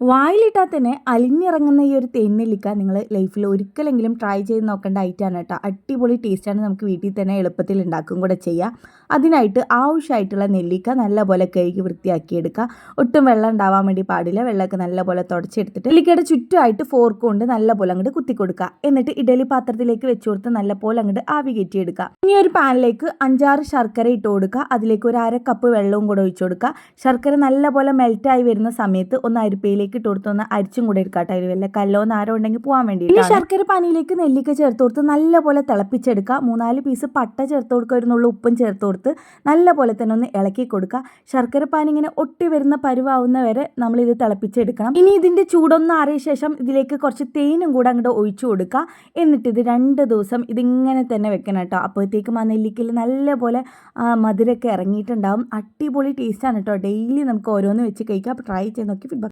വായിലിട്ടാൽ തന്നെ അലിഞ്ഞിറങ്ങുന്ന ഈ ഒരു തേനെല്ലിക്ക നിങ്ങൾ ലൈഫിൽ ഒരിക്കലെങ്കിലും ട്രൈ ചെയ്ത് നോക്കേണ്ട ഐറ്റമാണ് കേട്ടോ. അടിപൊളി ടേസ്റ്റാണ് നമുക്ക് വീട്ടിൽ തന്നെ എളുപ്പത്തിൽ ഉണ്ടാക്കും കൂടെ ചെയ്യാം. അതിനായിട്ട് ആവശ്യമായിട്ടുള്ള നെല്ലിക്ക നല്ലപോലെ കഴുകി വൃത്തിയാക്കി എടുക്കുക ഒട്ടും വെള്ളം ഉണ്ടാവാൻ വേണ്ടി പാടില്ല. വെള്ളമൊക്കെ നല്ലപോലെ തുടച്ചെടുത്തിട്ട് നെല്ലിക്കയുടെ ചുറ്റുമായിട്ട് ഫോർക്ക് കൊണ്ട് നല്ലപോലെ അങ്ങോട്ട് കുത്തി കൊടുക്കുക എന്നിട്ട് ഇഡലി പാത്രത്തിലേക്ക് വെച്ച് കൊടുത്ത് നല്ലപോലെ അങ്ങോട്ട് ആവി കയറ്റിയെടുക്കുക. ഇനി ഒരു പാനിലേക്ക് അഞ്ചാറ് ശർക്കര ഇട്ട് കൊടുക്കുക. അതിലേക്ക് ഒരു അര കപ്പ് വെള്ളവും കൂടെ ഒഴിച്ചു കൊടുക്കുക. ശർക്കര നല്ലപോലെ മെൽറ്റായി വരുന്ന സമയത്ത് ഒന്ന് അരിപ്പയിലേക്ക് ഇട്ട് കൊടുത്തൊന്ന് അരിച്ചും കൂടെ എടുക്കാട്ടോ അതിൽ വല്ല കല്ലോ നാരോ ഉണ്ടെങ്കിൽ പോകാൻ വേണ്ടി ഈ ശർക്കര പാനിയിലേക്ക് നെല്ലിക്ക ചേർത്ത് കൊടുത്ത് നല്ലപോലെ തിളപ്പിച്ചെടുക്കുക. മൂന്നാൽ പീസ് പട്ട ചേർത്ത് കൊടുക്കുന്നുള്ള ഉപ്പും ചേർത്ത് കൊടുത്ത് നല്ലപോലെ തന്നെ ഒന്ന് ഇളക്കി കൊടുക്കുക. ശർക്കര പാനി ഇങ്ങനെ ഒട്ടി വരുന്ന പരുവാവുന്ന വരെ നമ്മൾ ഇത് തിളപ്പിച്ചെടുക്കണം. ഇനി ഇതിന്റെ ചൂടൊന്ന് ആറിയ ശേഷം ഇതിലേക്ക് കുറച്ച് തേനും കൂടെ അങ്ങോട്ട് ഒഴിച്ചു കൊടുക്കുക. എന്നിട്ട് ഇത് രണ്ട് ദിവസം ഇതിങ്ങനെ തന്നെ വെക്കണം കേട്ടോ. അപ്പോഴത്തേക്കും ആ നെല്ലിക്കയിൽ നല്ലപോലെ മധുരമൊക്കെ ഇറങ്ങിയിട്ടുണ്ടാവും. അടിപൊളി ടേസ്റ്റാണ് കേട്ടോ. ഡെയിലി നമുക്ക് ഓരോന്ന് വെച്ച് കഴിക്കാം. അപ്പോൾ ട്രൈ ചെയ്ത് നോക്കി ഫീഡ്ബാക്ക്